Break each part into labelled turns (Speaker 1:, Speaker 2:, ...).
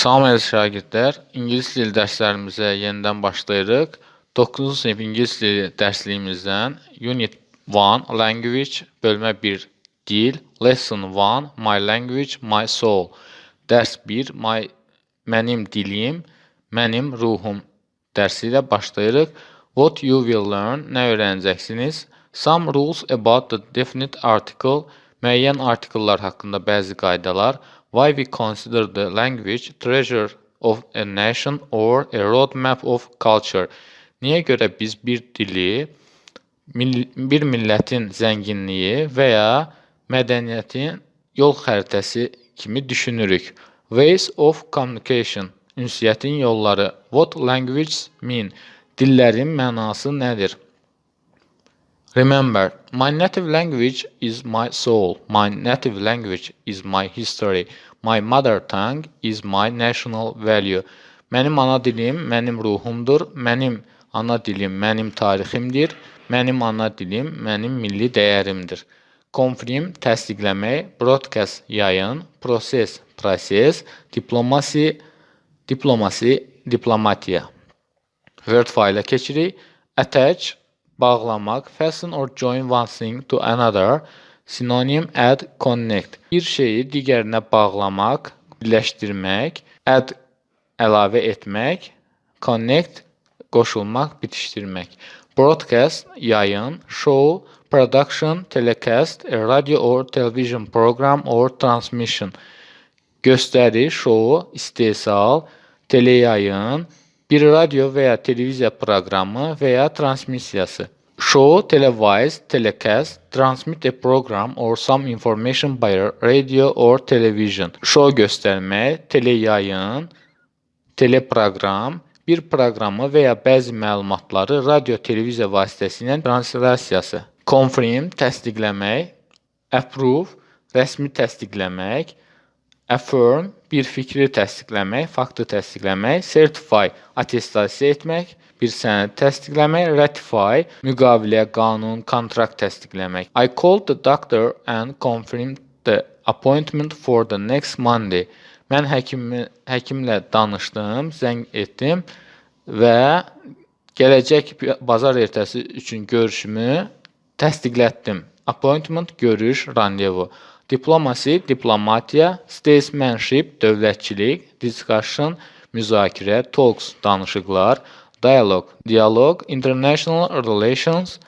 Speaker 1: Salam əziz şagirdlər, ingilis dili dərslərimizə yenidən başlayırıq. 9-cu sinif ingilis dili dərsliyimizdən Unit 1 Language bölmə 1 Dil Lesson 1 My Language My Soul Dərs 1 My Mənim dilim, mənim ruhum dərsi ilə başlayırıq. What you will learn nə öyrənəcəksiniz? Some rules about the definite article müəyyən artikellər haqqında bəzi qaydalar. Why we consider the language treasure of a nation or a roadmap of culture. Niyə görə biz bir dili bir millətin zənginliyi və ya mədəniyyətin yol xəritəsi kimi düşünürük. Ways of communication. Ünsiyyətin yolları. What languages mean? Dillərin mənası nədir? Remember, my native language is my soul. My native language is my history. My mother tongue is my national value. Mənim ana dilim mənim ruhumdur. Mənim ana dilim mənim tariximdir. Mənim ana dilim mənim milli dəyərimdir. Confirm təsdiqləmək, broadcast yayın, proses proses, diplomasi diplomasi diplomatiya. Word fayla keçirik. Attach bağlamaq, fasten or join one thing to another, sinonim add, connect. Bir şeyi digərinə bağlamaq, birləşdirmək, add əlavə etmək, connect qoşulmaq, bitişdirmək. Broadcast yayın, show, production, telecast, a radio or television program or transmission. Göstəri, show, istehsal, teleyayın, bir radio və ya televiziya proqramı və ya transmissiyası. Show, televise, telecast, transmit a program or some information by radio or television. Show göstərmək, teleyayın, teleproqram, bir proqramı və ya bəzi məlumatları radio, televiziya vasitəsilə translyasiyası. Confirm təsdiqləmək, approve rəsmi təsdiqləmək, affirm bir fikri təsdiqləmək, faktı təsdiqləmək, certify attestasiya etmək, bir sənədi təsdiqləmək, ratify müqavilə, qanun, kontrakt təsdiqləmək. I called the doctor and confirmed the appointment for the next Monday. Mən həkimi həkimlə danışdım, zəng etdim və gələcək bazar ertəsi üçün görüşümü təsdiqlətdim. Appointment görüş, randevu. Diplomacy, diplomatiya, statesmanship, dövlətçilik, discussion, müzakirə, talks, danışıqlar, dialogue, dialoq, international relations,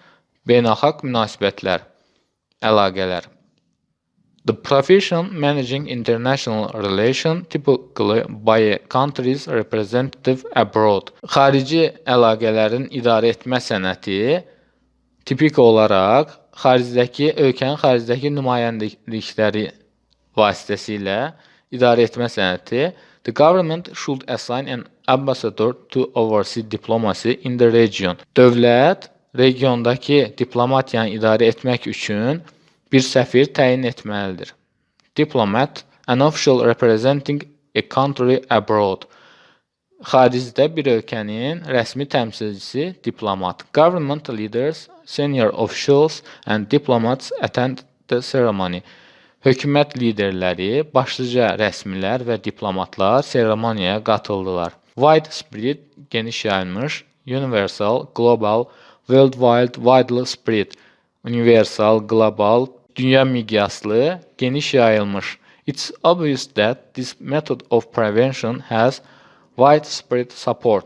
Speaker 1: beynəlxalq münasibətlər, əlaqələr. The profession managing international relation typically by a country's representative abroad. Xarici əlaqələrin idarə etmə sənəti tipik olaraq xaricdəki ölkənin xaricdəki nümayəndəlikləri vasitəsilə idarə etmə sənəti The government should assign an ambassador to oversee diplomacy in the region. Dövlət regiondakı diplomatiyanı idarə etmək üçün bir səfir təyin etməlidir. Diplomat, an official representing a country abroad. Xaricdə bir ölkənin rəsmi təmsilçisi diplomat. Government leaders, senior officials and diplomats attend the ceremony. Hökumət liderləri, başlıca rəsmilər və diplomatlar seremoniyaya qatıldılar. Widespread geniş yayılmış, universal, global, worldwide, widely spread, universal, global, dünya miqyaslı, geniş yayılmış. It's obvious that this method of prevention has widespread support.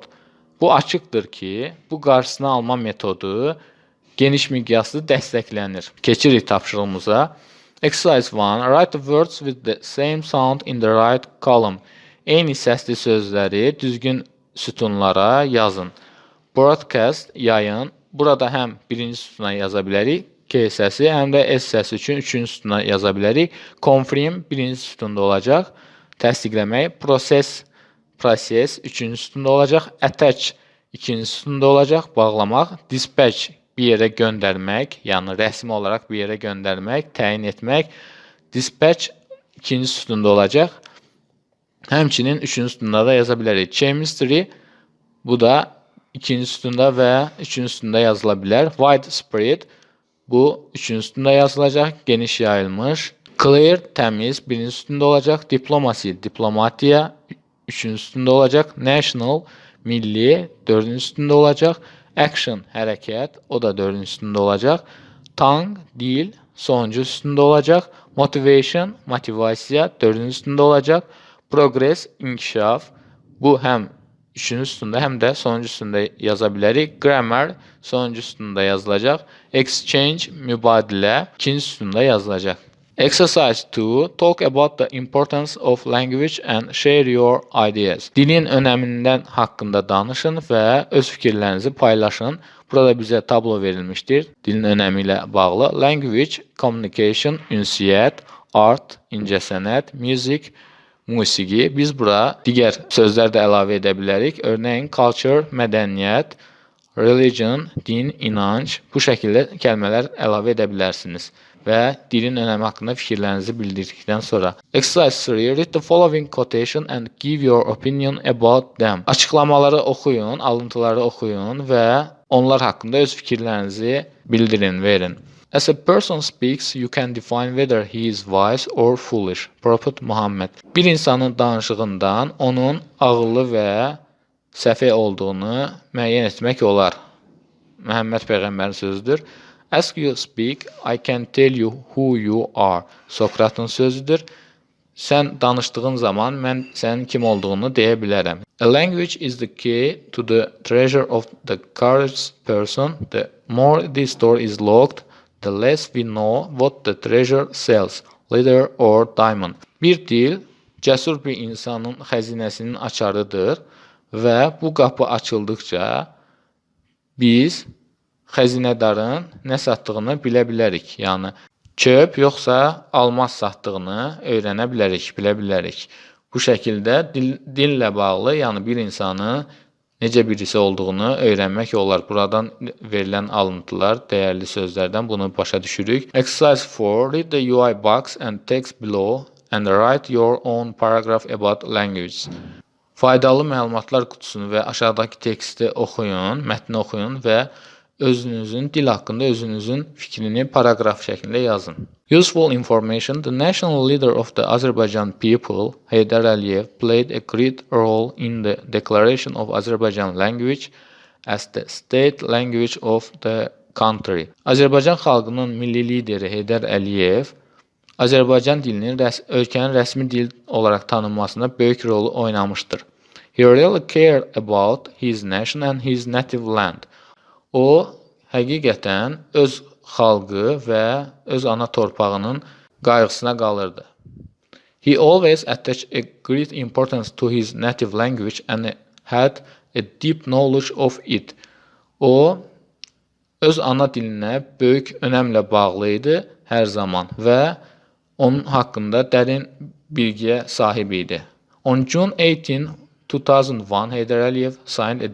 Speaker 1: Bu açıqdır ki, bu qarşısını alma metodu geniş miqyaslı dəstəklənir. Keçirik tapşırığımıza. Exercise 1. Write the words with the same sound in the right column. Eyni səsli sözləri düzgün sütunlara yazın. Broadcast yayın. Burada həm birinci sütuna yaza bilərik, K səsi, həm də S səsi üçün üçüncü sütuna yaza bilərik. Confirm birinci sütunda olacaq. Təsdiqləmək, proses proses üçüncü sütunda olacaq. Attach ikinci sütunda olacaq. Bağlamaq, dispatch bir yerə göndərmək, yəni rəsmi olaraq bir yerə göndərmək, təyin etmək. Dispatch ikinci sütunda olacaq. Həmçinin üçüncü sütunda da yaza bilərik. Chemistry bu da ikinci sütunda və üçüncü sütunda yazıla bilər. Widespread bu üçüncü sütunda yazılacaq. Geniş yayılmış. Clear təmiz birinci sütunda olacaq. Diplomacy diplomatiya üçün üstündə olacaq. National milli 4-ün üstündə olacaq. Action hərəkət o da 4-ün üstündə olacaq. Tongue dil sonuncu üstündə olacaq. Motivation motivasiya 4-ün üstündə olacaq. Progress inkişaf bu həm üçün üstündə həm də sonuncu üstündə yaza bilərik. Grammar sonuncu üstündə yazılacaq. Exchange mübadilə ikinci üstündə yazılacaq. Exercise 2. Talk about the importance of language and share your ideas. Dilin önəmindən haqqında danışın və öz fikirlərinizi paylaşın. Burada bizə tablo verilmişdir. Dilin önəmi bağlı. Language, communication, ünsiyyət, art, incəsənət, music, musiqi. Biz bura digər sözlər də əlavə edə. Örneğin culture, mədəniyyət, religion, din, inanc. Bu şəkildə kəlmələr əlavə edə bilərsiniz və dilin önəmi haqqında fikirlərinizi bildirdikdən sonra. Exercise 3. Read the following quotation and give your opinion about them. Açıqlamaları oxuyun, alıntıları oxuyun və onlar haqqında öz fikirlərinizi bildirin, verin. As a person speaks, you can define whether he is wise or foolish. Prophet Muhammed. Bir insanın danışığından onun ağıllı və səfeh olduğunu müəyyən etmək olar. Məhəmməd peyğəmbərin sözüdür. As you speak, I can tell you who you are. Sokratın sözüdür. Sən danışdığın zaman mən sənin kim olduğunu deyə. A language is the key to the treasure of the courageous person. The more this door is locked, the less we know what the treasure sells, leather or diamond. Bir dil cəsur bir insanın xəzinəsinin açarıdır və bu qapı açıldıqca biz xəzinədarın nə satdığını bilə bilərik. Yəni çöp yoxsa almaz satdığını öyrənə bilərik, bilə bilərik. Bu şəkildə dil, dillə bağlı, yəni bir insanın necə birisi olduğunu öyrənmək olar. Buradan verilən alıntılar, dəyərli sözlərdən bunu başa düşürük. Exercise 4. Read the UI box and text below and write your own paragraph about language. Faydalı məlumatlar qutusunu və aşağıdakı teksti oxuyun, mətni oxuyun və özünüzün dil haqqında özünüzün fikrini paragraf şəklində yazın. Useful information. The national leader of the Azerbaijan people, Heydar Aliyev, played a great role in the declaration of Azerbaijan language as the state language of the country. Azərbaycan xalqının milli lideri Heydar Əliyev Azərbaycan dilinin rəs ölkənin rəsmi dil olaraq tanınmasında böyük rol oynamışdır. He really cared about his nation and his native land. O həqiqətən öz xalqı və öz ana torpağının qayğısına qalırdı. He always attached a great importance to his native language and had a deep knowledge of it. O öz ana dilinə böyük önəmlə bağlı idi hər zaman və onun haqqında dərin bilgiyə sahib idi. On June 18, 2001, Heydar Aliyev signed a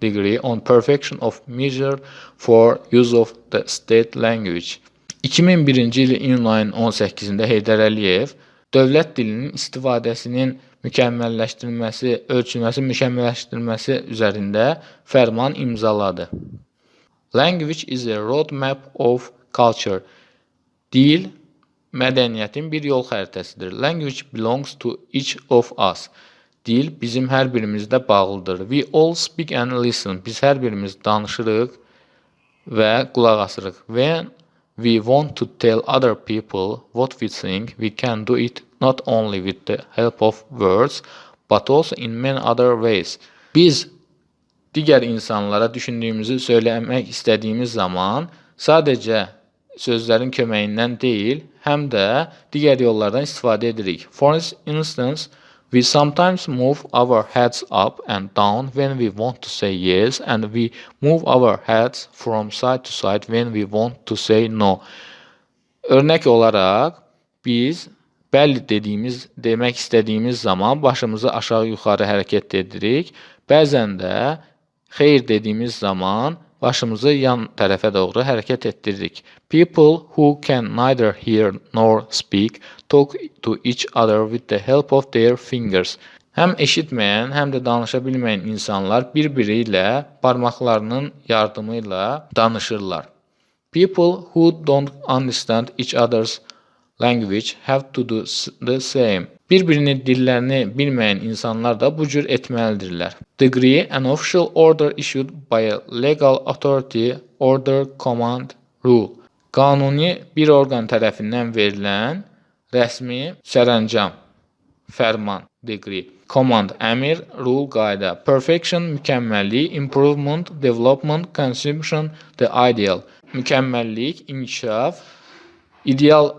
Speaker 1: degree on perfection of measure for use of the state language. 2001-ci il iyun ayının 18-də Heydər Əliyev dövlət dilinin istifadəsinin mükəmməlləşdirilməsi, ölçülməsi, mükəmməlləşdirilməsi üzərində fərman imzaladı. Language is a roadmap of culture. Dil mədəniyyətin bir yol xəritəsidir. Language belongs to each of us. Dil bizim hər birimizdə bağlıdır. We all speak and listen. Biz hər birimiz danışırıq və qulaq asırıq. When we want to tell other people what we think, we can do it not only with the help of words, but also in many other ways. Biz digər insanlara düşündüyümüzü söyləmək istədiyimiz zaman sadəcə sözlərin köməyindən deyil, həm də digər yollardan istifadə edirik. For instance, we sometimes move our heads up and down when we want to say yes and we move our heads from side to side when we want to say no. Örnek olaraq biz bəli dediyimiz, demək istədiyimiz zaman başımızı aşağı yuxarı hərəkət edirik. Bəzən də xeyr dediyimiz zaman başımızı yan tərəfə doğru hərəkət etdiririk. People who can neither hear nor speak talk to each other with the help of their fingers. Həm eşitməyən, həm də danışa bilməyən insanlar bir-biri ilə barmaqlarının yardımı ilə danışırlar. People who don't understand each other's language have to do the same. Bir-birini dillərini bilməyən insanlar da bu cür etməlidirlər. Degree an official order issued by a legal authority, order, command, rule. Qanuni bir orqan tərəfindən verilən rəsmi sərəncam, fərman, degree. Command, əmr, rule, qayda. Perfection, mükəmməllik, improvement, development, consumption, the ideal. Mükəmməllik, inkişaf, ideal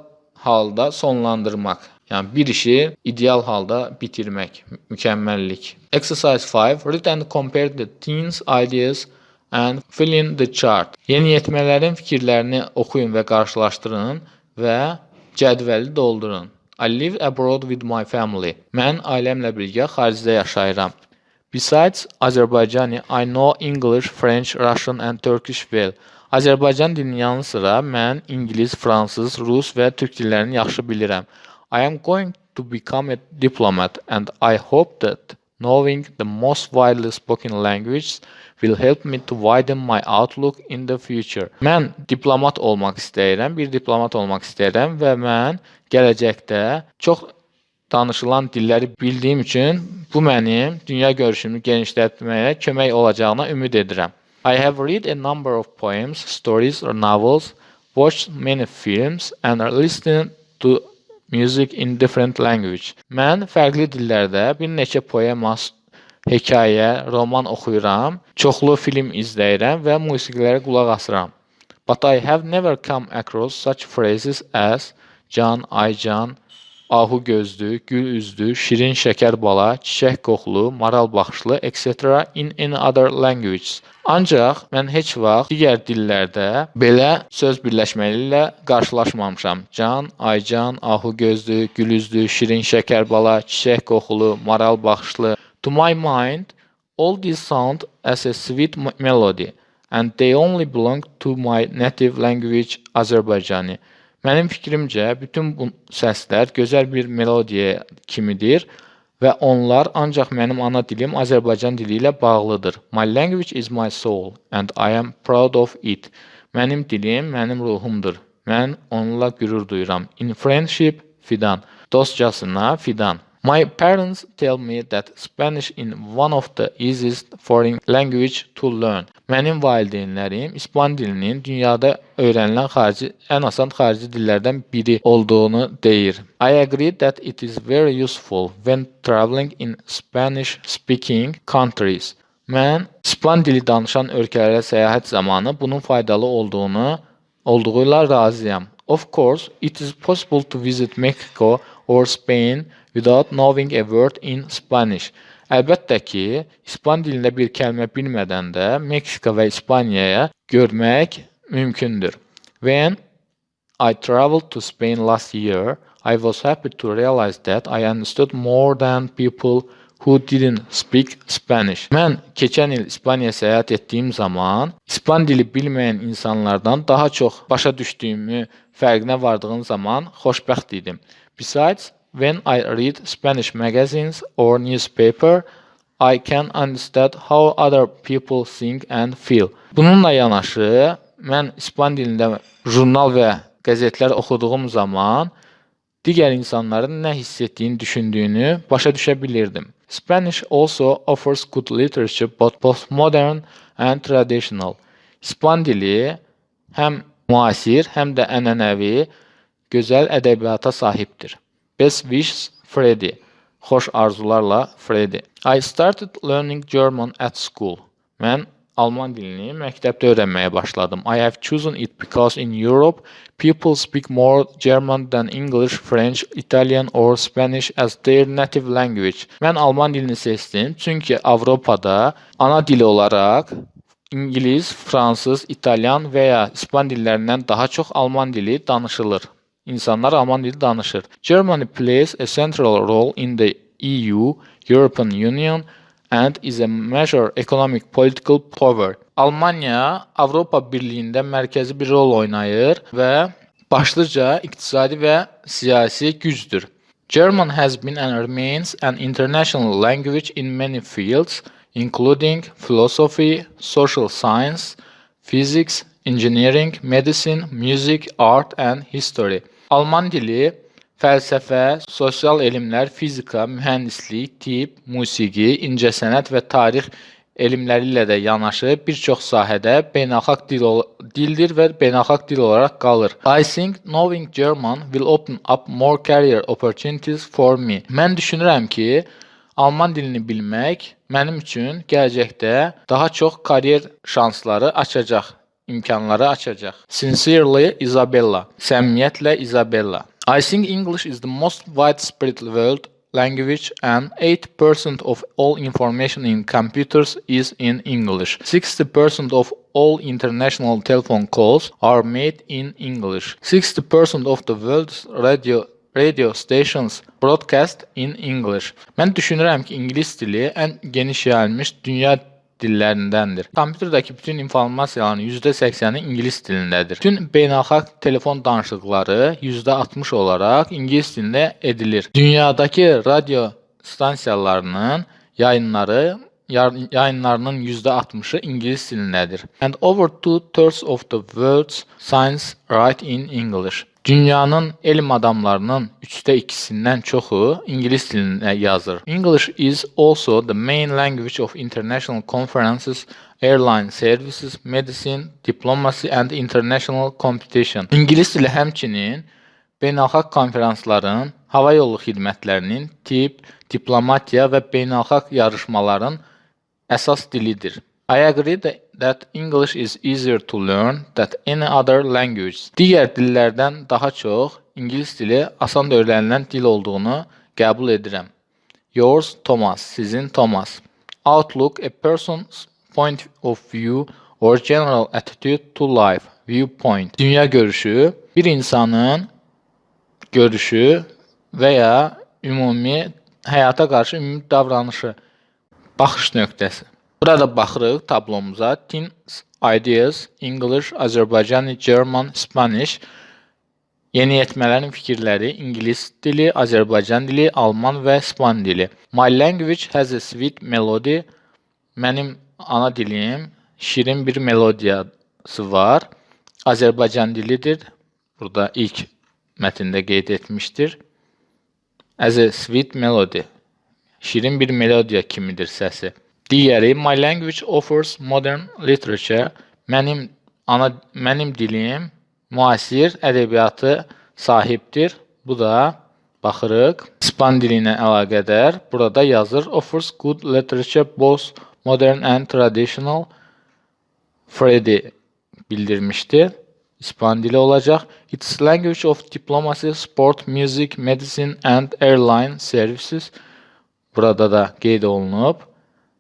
Speaker 1: halda sonlandırmaq. Yəni bir işi ideal halda bitirmək, mükəmməllik. Exercise 5. Read and compare the teens' ideas and fill in the chart. Yeniyetmələrin fikirlərini oxuyun və qarşılaşdırın və cədvəli doldurun. I live abroad with my family. Mən ailəmlə birgə xaricdə yaşayıram. Besides Azərbaycani, I know English, French, Russian and Turkish well. Azərbaycan dilinin yanı sıra mən ingilis, fransız, rus və türk dillərini yaxşı bilirəm. I am going to become a diplomat and I hope that knowing the most widely spoken languages will help me to widen my outlook in the future. Mən diplomat olmaq istəyirəm, bir diplomat olmaq istəyirəm və mən gələcəkdə çox danışılan dilləri bildiyim üçün bu mənim dünya görüşümü genişlətməyə kömək olacağına ümid edirəm. I have read a number of poems, stories or novels, watched many films and are listening to music in different language. Mən fərqli dillərdə bir neçə poema, hekayə, roman oxuyuram, çoxlu film izləyirəm və musiqilərə qulaq asıram. But I have never come across such phrases as can, aycan, ahu gözlü, gül üzlü, şirin şəkər bala, çiçək qoxulu, maral baxışlı, etc. in any other languages. Ancaq mən heç vaxt digər dillərdə belə söz birləşmələri ilə qarşılaşmamışam. Can, aycan, ahu gözlü, gül üzlü, şirin şəkər bala, çiçək qoxulu, maral baxışlı. To my mind, all these sound as a sweet melody and they only belong to my native language Azərbaycani. Mənim fikrimcə bütün bu səslər gözəl bir melodiya kimidir və onlar ancaq mənim ana dilim Azərbaycan dili ilə bağlıdır. My language is my soul and I am proud of it. Mənim dilim mənim ruhumdur. Mən onunla qürur duyuram. In friendship, Fidan. Dostcasına Fidan. My parents tell me that Spanish is one of the easiest foreign language to learn. Mənim valideynlərim İspan dilinin dünyada öyrənilən xarici ən asan xarici dillərdən biri olduğunu deyir. I agree that it is very useful when traveling in Spanish speaking countries. Mən İspan dili danışan ölkələrə səyahət zamanı bunun faydalı olduğunu olduğuyla razıyam. Of course, it is possible to visit Mexico or Spain without knowing a word in Spanish. Əlbəttə ki, İspan dilində bir kəlmə bilmədən də Meksika və İspaniyaya görmək mümkündür. When I traveled to Spain last year, I was happy to realize that I understood more than people who didn't speak Spanish. Mən keçən il İspaniyaya səyahət etdiyim zaman İspan dili bilməyən insanlardan daha çox başa düşdüyümü fərqinə vardığım zaman xoşbəxt idim. Besides, when I read Spanish magazines or newspaper, I can understand how other people think and feel. Bununla yanaşı, mən İspan dilində jurnal və qəzetlər oxuduğum zaman digər insanların nə hiss etdiyini, düşündüyünü başa düşə. Spanish also offers good literature both postmodern and traditional. İspan dili həm müasir, həm də ənənəvi gözəl ədəbiyyata sahibdir. Best wishes Freddy. Xoş arzularla Freddy. I started learning German at school. Mən Alman dilini məktəbdə öyrənməyə başladım. I have chosen it because in Europe people speak more German than English, French, Italian or Spanish as their native language. Mən Alman dilini seçdim çünki Avropada ana dili olaraq İngilis, fransız, İtalyan və ya İspan dillərindən daha çox Alman dili danışılır. İnsanlar Alman dili danışır. Germany plays a central role in the EU, European Union and is a major economic political power. Almanya Avropa Birliyində mərkəzi bir rol oynayır və başlıca iqtisadi və siyasi gücdür. German has been and remains an international language in many fields, including philosophy, social science, physics, engineering, medicine, music, art, and history. Alman dili fəlsəfə, sosial elmlər, fizika, mühəndislik, tibb, musiqi, incəsənət və tarix elmləri ilə də yanaşı bir çox sahədə beynəlxalq dil dildir və beynəlxalq dil olaraq qalır. I think knowing German will open up more career opportunities for me. Mən düşünürəm ki, Alman dilini bilmək mənim üçün gələcəkdə daha çox karyer şansları açacaq, imkanları açacaq. Sincerely Isabella. Səmimiyyətlə Isabella. I think English is the most widespread world language and 80% of all information in computers is in English. 60% of all international telephone calls are made in English. 60% of the world's radio radio stations broadcast in English. Mən düşünürəm ki, ingilis dili ən geniş yayılmış dünya dillərindəndir. Kompüterdəki bütün informasiyaların %80-i ingilis dilindədir. Bütün beynəlxalq telefon danışıqları %60 olaraq ingilis dilində edilir. Dünyadakı radio stansiyalarının yayınları yayınlarının %60-ı ingilis dilindədir. And over two-thirds of the world's science write in English. Dünyanın elm adamlarının 3də 2-sindən çoxu ingilis dilində yazır. English is also the main language of international conferences, airline services, medicine, diplomacy and international competition. İngilis dili həmçinin beynəlxalq konferansların, hava yolu xidmətlərinin, tibb, diplomatiya və beynəlxalq yarışmaların əsas dilidir. I agree that, English is easier to learn than any other language. Digər dillərdən daha çox ingilis dili asan öyrənilən dil olduğunu qəbul edirəm. Yours Thomas, sizin Thomas. Outlook a person's point of view or general attitude to life. Viewpoint. Dünya görüşü bir insanın görüşü və ya ümumi həyata qarşı ümumi davranışı, baxış nöqtəsi. Burada baxırıq tablomuza Teens Ideas, English, Azərbaycani, German, Spanish Yeniyetmələrin fikirləri ingilis dili, Azərbaycan dili, Alman və İspan dili. My language has a sweet melody. Mənim ana dilim şirin bir melodiyası var. Azərbaycan dilidir. Burada ilk mətndə qeyd etmişdir. As a sweet melody. Şirin bir melodiya kimidir səsi. Digəri My language offers modern literature. Mənim ana mənim dilim müasir ədəbiyyatı sahibdir. Bu da baxırıq. İspan dili ilə əlaqədar. Burada yazır offers good literature both modern and traditional. Freddy bildirmişdi. İspan dili olacaq. It's language of diplomacy, sport, music, medicine and airline services. Burada da qeyd olunub.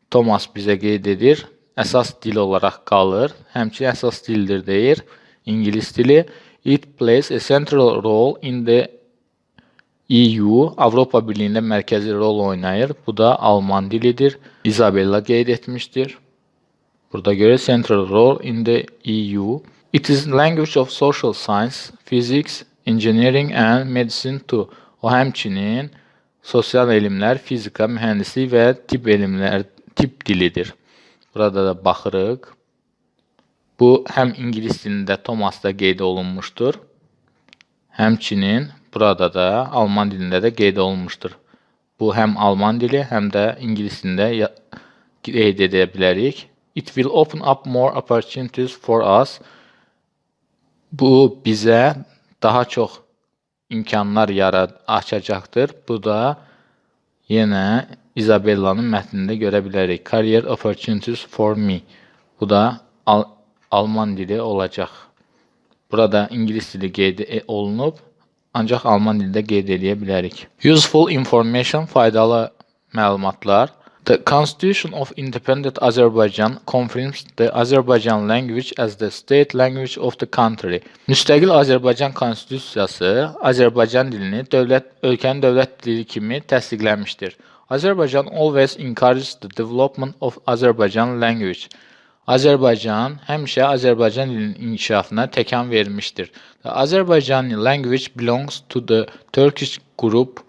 Speaker 1: Thomas bizə qeyd edir. Əsas dil olaraq qalır. Həmçinin əsas dildir deyir. İngilis dili. It plays a central role in the EU, Avropa Birliyində mərkəzi rol oynayır. Bu da Alman dilidir. Isabella qeyd etmişdir. Burada görə central role in the EU. It is language of social science, physics, engineering and medicine too. O həmçinin sosial elmlər, fizika, mühəndislik və tibb elmlər, tibb dilidir. Burada da baxırıq. Bu həm ingilis dilində Thomasda qeyd olunmuşdur. Həmçinin burada da alman dilində də qeyd olunmuşdur. Bu həm alman dili, həm də ingilis dilində qeyd edə bilərik. It will open up more opportunities for us. Bu bizə daha çox imkanlar yarad açacaqdır. Bu da yenə Isabella'nın mətnində görə bilərik. Career opportunities for me. Bu da al alman dili olacaq. Burada ingilis dili qeyd e- olunub, ancaq alman dilində qeyd edə bilərik. Useful information, faydalı məlumatlar. The Constitution of Independent Azerbaijan confirms the Azerbaijan language as the state language of the country. Müstəqil Azərbaycan konstitusiyası Azərbaycan dilini dövlət ölkənin dövlət dili kimi təsdiqləmişdir. Azerbaijan always encourages the development of Azerbaijan language. Azərbaycan həmişə Azərbaycan dilinin inkişafına təkan vermişdir. The Azerbaijani language belongs to the Turkish group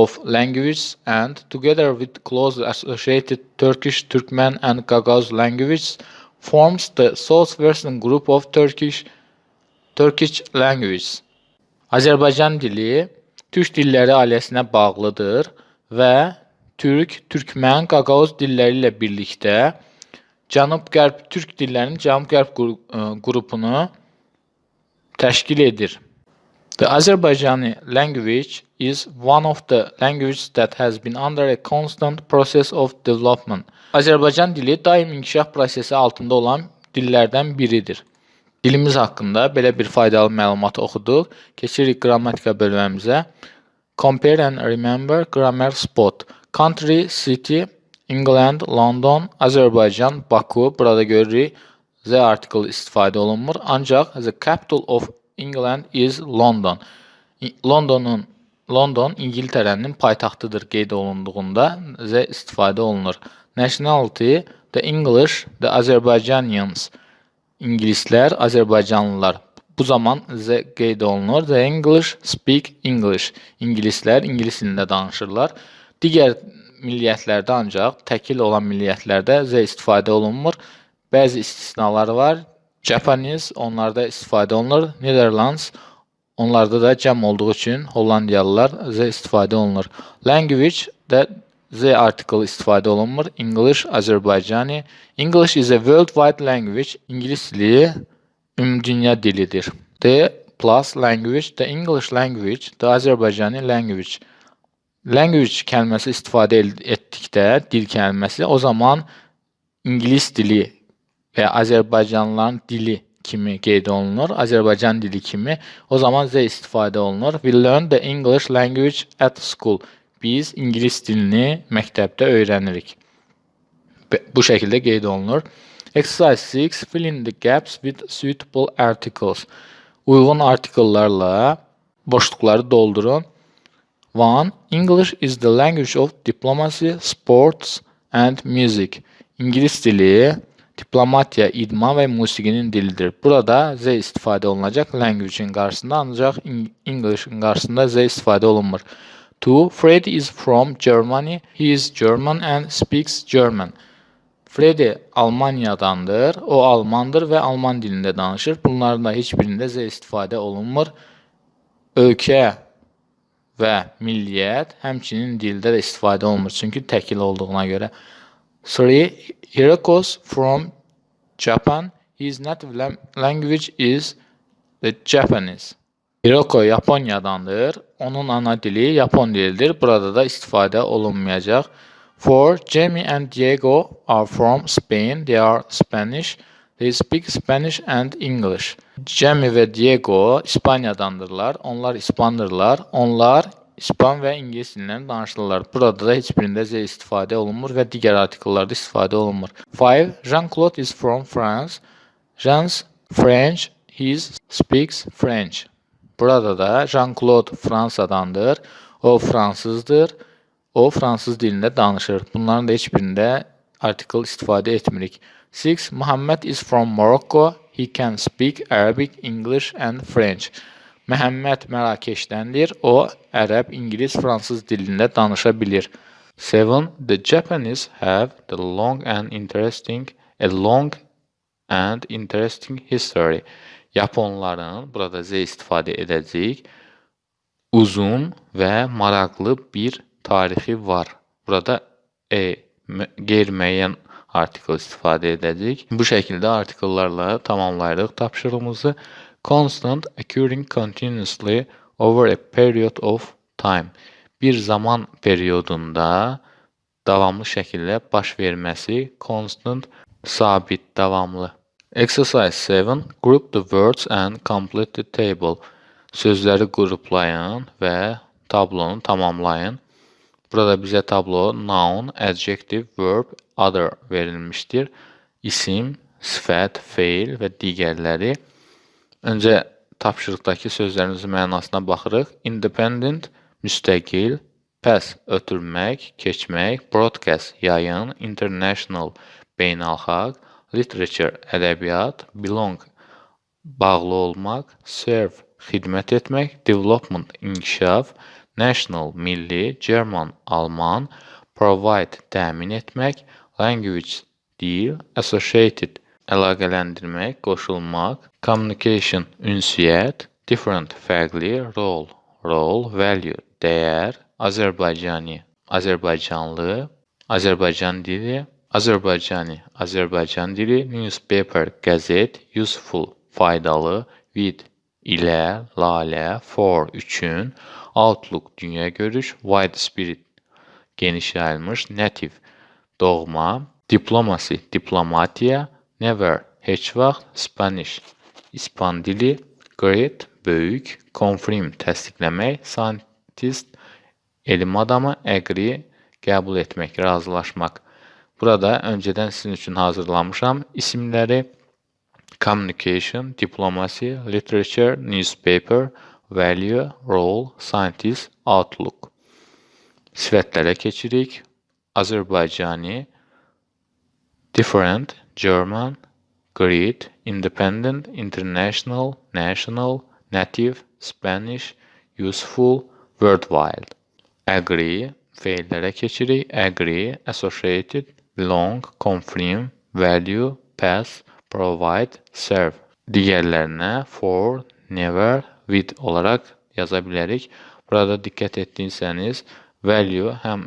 Speaker 1: of languages and together with closely associated Turkish, Turkmen and Gagaz languages forms the southwestern group of Turkish Turkish languages. Azərbaycan dili türk dilləri ailəsinə bağlıdır və türk, türkmən, qaqavuz dilləri ilə birlikdə Cənub-Qərb türk dillərinin Cənub-Qərb ə, qrupunu təşkil edir. The Azerbaijani language is one of the languages that has been under a constant process of development. Azərbaycan dili daim inkişaf prosesi altında olan dillərdən biridir. Dilimiz haqqında belə bir faydalı məlumat oxuduq. Keçirik qrammatika bölməmizə. Compare and remember grammar spot. Country, city, England, London, Azərbaycan, Baku. Burada görürük Z article istifadə olunmur. Ancaq the capital of England is London. Londonun London İngiltərənin paytaxtıdır qeyd olunduğunda Z istifadə olunur. Nationality, the English, the Azerbaijanians. İngilislər, Azərbaycanlılar. Bu zaman Z qeyd olunur. The English speak English. İngilislər ingilis danışırlar. Digər milliyyətlərdə ancaq təkil olan milliyyətlərdə Z istifadə olunmur. Bəzi istisnalar var. Japanese onlarda istifadə olunur. Netherlands onlarda da cəm olduğu üçün Hollandiyalılar Z istifadə olunur. Language də Z article istifadə olunmur. English, Azərbaycani. English is a worldwide language. İngilis dili ümumdünya dilidir. The plus language, the English language, the Azərbaycani language. Language kəlməsi istifadə etdikdə, dil kəlməsi, o zaman İngilis dili və Azərbaycanlıların dili kimi qeyd olunur. Azərbaycan dili kimi. O zaman Z istifadə olunur. We learn the English language at school. Biz ingilis dilini məktəbdə öyrənirik. Bu şəkildə qeyd olunur. Exercise 6 fill in the gaps with suitable articles. Uyğun artikellərlə boşluqları doldurun. 1. English is the language of diplomacy, sports and music. İngilis dili diplomatiya, idman və musiqinin dilidir. Burada Z istifadə olunacaq language-in qarşısında, ancaq in- English-in Z istifadə olunmur. 2. Fred is from Germany. He is German and speaks German. Freddy Almaniyadandır. O Almandır və Alman dilində danışır. Bunların da heç birində Z istifadə olunmur. Ölkə və milliyyət həmçinin dildə də istifadə olunmur. Çünki təkil olduğuna görə. 3. Hirokos from Japan. His native language is the Japanese. Hiroko Yaponiyadandır. Onun ana dili Yapon dilidir. Burada da istifadə olunmayacaq. 4. Jamie and Diego are from Spain. They are Spanish. They speak Spanish and English. Jamie və Diego İspaniyadandırlar. Onlar İspandırlar. Onlar İspan və İngilis dilindən danışırlar. Burada da heç birində Z istifadə olunmur və digər artikellarda istifadə olunmur. 5. Jean-Claude is from France. Jean's French. He speaks French. Burada da Jean-Claude Fransadandır. O fransızdır. O fransız dilində danışır. Bunların da heç birində artikel istifadə etmirik. 6. Muhammed is from Morocco. He can speak Arabic, English and French. Məhəmməd Mərakeşdəndir. O ərəb, ingilis, fransız dilində danışa bilir. 7. The Japanese have the long and interesting a long and interesting history. Yaponların burada Z istifadə edəcəyik. Uzun və maraqlı bir tarixi var. Burada e mü- qeyri-müəyyən artikel istifadə edəcəyik. Bu şəkildə artikellərlə tamamlayırıq tapşırığımızı. Constant occurring continuously over a period of time. Bir zaman periodunda davamlı şəkildə baş verməsi constant sabit, davamlı. Exercise 7. Group the words and complete the table. Sözləri qruplayın və tablonu tamamlayın. Burada bizə tablo noun, adjective, verb, other verilmişdir. İsim, sifət, feil və digərləri. Öncə tapşırıqdakı sözlərimizin mənasına baxırıq. Independent, müstəqil, pass, ötürmək, keçmək, broadcast, yayın, international, beynəlxalq, literature, ədəbiyyat, belong, bağlı olmaq, serve, xidmət etmək, development, inkişaf, national, milli, German, alman, provide, təmin etmək, language, dil, associated, əlaqələndirmək, qoşulmaq, communication, ünsiyyət, different fərqli, role, role, value, dəyər, Azərbaycani, Azərbaycanlı, Azərbaycan dili, Azərbaycani, Azərbaycan dili, newspaper, qəzet, useful, faydalı, with, ilə, lalə, for, üçün, outlook, dünya görüş, wide spirit, geniş yayılmış, native, doğma, diplomacy, diplomatiya, never, heç vaxt, Spanish, İspan dili, great, böyük, confirm, təsdiqləmək, scientist, elm adamı, agree, qəbul etmək, razılaşmaq. Burada öncədən sizin üçün hazırlamışam isimləri communication, diplomacy, literature, newspaper, value, role, scientist, outlook. Sifətlərə keçirik. Azərbaycani, different, German, great, independent, international, national, native, Spanish, useful, worldwide. Agree, feillərə keçirik. Agree, associated, belong, confirm, value, pass, provide, serve. Digərlərinə for, never, with olaraq yaza bilərik. Burada diqqət etdiysəniz value həm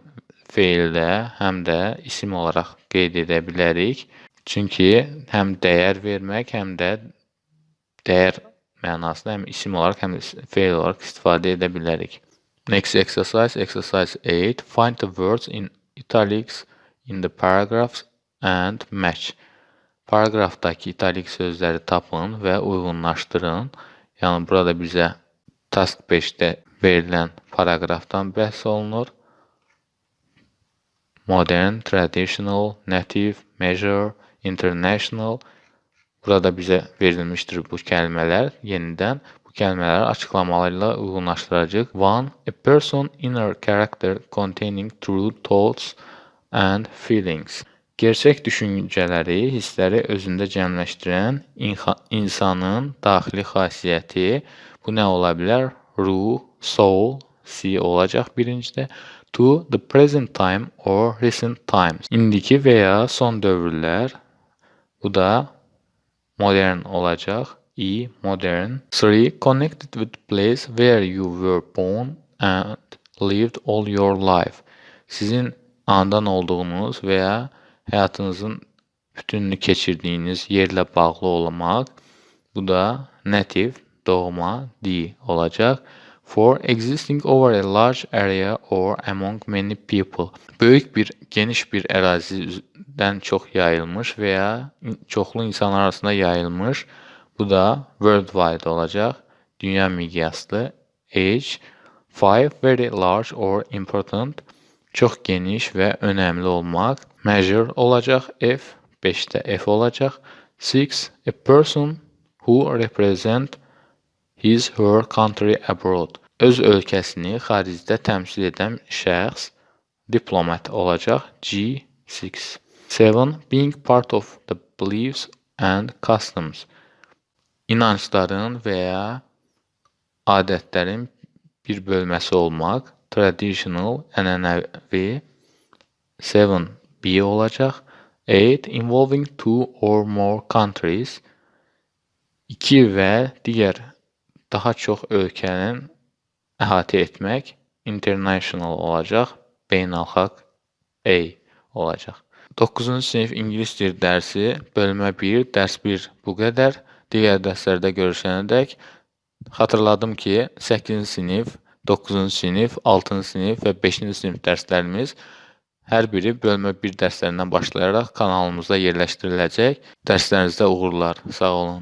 Speaker 1: feildə, həm də isim olaraq qeyd edə bilərik. Çünki həm dəyər vermək, həm də dəyər mənasında həm isim olaraq, həm də feil olaraq istifadə edə bilərik. Next exercise, exercise 8. Find the words in italics in the paragraphs and match. Paraqrafdakı italik sözləri tapın və uyğunlaşdırın. Yəni burada bizə task 5-də verilən paraqrafdan bəhs olunur. Modern, traditional, native, measure, international. Burada bizə verilmişdir bu kəlmələr. Yenidən bu kəlmələri açıqlamalarla uyğunlaşdıracağıq. One, a person inner character containing true thoughts and feelings. Gerçək düşüncələri, hissləri özündə cəmləşdirən insanın daxili xasiyyəti. Bu nə ola bilər? Ruh, soul, C olacaq birincidə. To the present time or recent times. İndiki və ya son dövrlər. Bu da modern olacaq. E modern. 3. Connected with place where you were born and lived all your life. Sizin anadan olduğunuz və ya həyatınızın bütününü keçirdiyiniz yerlə bağlı olmaq. Bu da native, doğma, D olacaq. For existing over a large area or among many people. Böyük bir, geniş bir ərazidən çox yayılmış və ya çoxlu insanlar arasında yayılmış. Bu da worldwide olacaq. Dünya miqyaslı. Age. Five, very large or important. Çox geniş və önəmli olmaq. Measure olacaq. F. 5-də F olacaq. 6. A person who represent his her country abroad. Öz ölkəsini xaricdə təmsil edən şəxs diplomat olacaq. G. 6. 7. Being part of the beliefs and customs. İnancların və ya adətlərin bir bölməsi olmaq. Traditional, ənənəvi. 7. B olacaq. 8. Involving two or more countries. 2 və digər daha çox ölkənin əhatə etmək international olacaq. Beynəlxalq A olacaq. 9-cu sinif ingilis dil dərsi bölmə 1, dərs 1 bu qədər. Digər dərslərdə görüşənədək xatırladım ki, 8-ci sinif, 9-cu sinif, 6-cı sinif və 5-ci sinif dərslərimiz hər biri bölmə 1 dərslərindən başlayaraq kanalımızda yerləşdiriləcək. Dərslərinizdə uğurlar. Sağ olun.